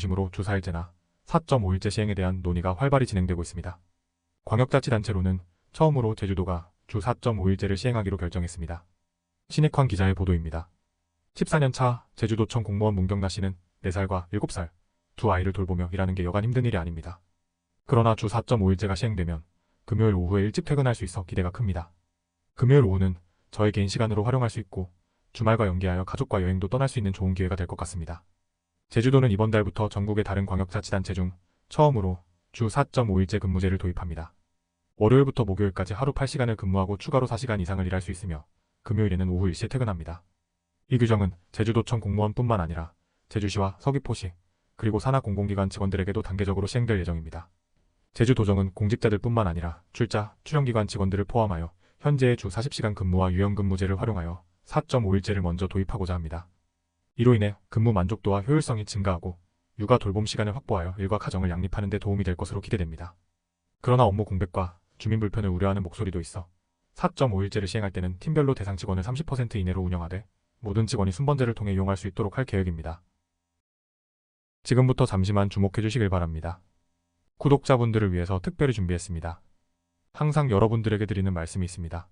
중심으로 주 4일제나 4.5일제 시행에 대한 논의가 활발히 진행되고 있습니다. 광역자치단체로는 처음으로 제주도가 주 4.5일제를 시행하기로 결정했습니다. 신익환 기자의 보도입니다. 14년 차 제주도청 공무원 문경나 씨는 4살과 7살 두 아이를 돌보며 일하는 게 여간 힘든 일이 아닙니다. 그러나 주 4.5일제가 시행되면 금요일 오후에 일찍 퇴근할 수 있어 기대가 큽니다. 금요일 오후는 저의 개인 시간으로 활용할 수 있고 주말과 연계하여 가족과 여행도 떠날 수 있는 좋은 기회가 될 것 같습니다. 제주도는 이번 달부터 전국의 다른 광역자치단체 중 처음으로 주 4.5일제 근무제를 도입합니다. 월요일부터 목요일까지 하루 8시간을 근무하고 추가로 4시간 이상을 일할 수 있으며 금요일에는 오후 1시에 퇴근합니다. 이 규정은 제주도청 공무원뿐만 아니라 제주시와 서귀포시 그리고 산하 공공기관 직원들에게도 단계적으로 시행될 예정입니다. 제주도정은 공직자들뿐만 아니라 출자, 출연기관 직원들을 포함하여 현재의 주 40시간 근무와 유연근무제를 활용하여 4.5일제를 먼저 도입하고자 합니다. 이로 인해 근무 만족도와 효율성이 증가하고 육아 돌봄 시간을 확보하여 일과 가정을 양립하는 데 도움이 될 것으로 기대됩니다. 그러나 업무 공백과 주민 불편을 우려하는 목소리도 있어 4.5일제를 시행할 때는 팀별로 대상 직원을 30% 이내로 운영하되 모든 직원이 순번제를 통해 이용할 수 있도록 할 계획입니다. 지금부터 잠시만 주목해 주시길 바랍니다. 구독자분들을 위해서 특별히 준비했습니다. 항상 여러분들에게 드리는 말씀이 있습니다.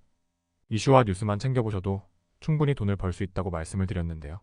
이슈와 뉴스만 챙겨보셔도 충분히 돈을 벌 수 있다고 말씀을 드렸는데요.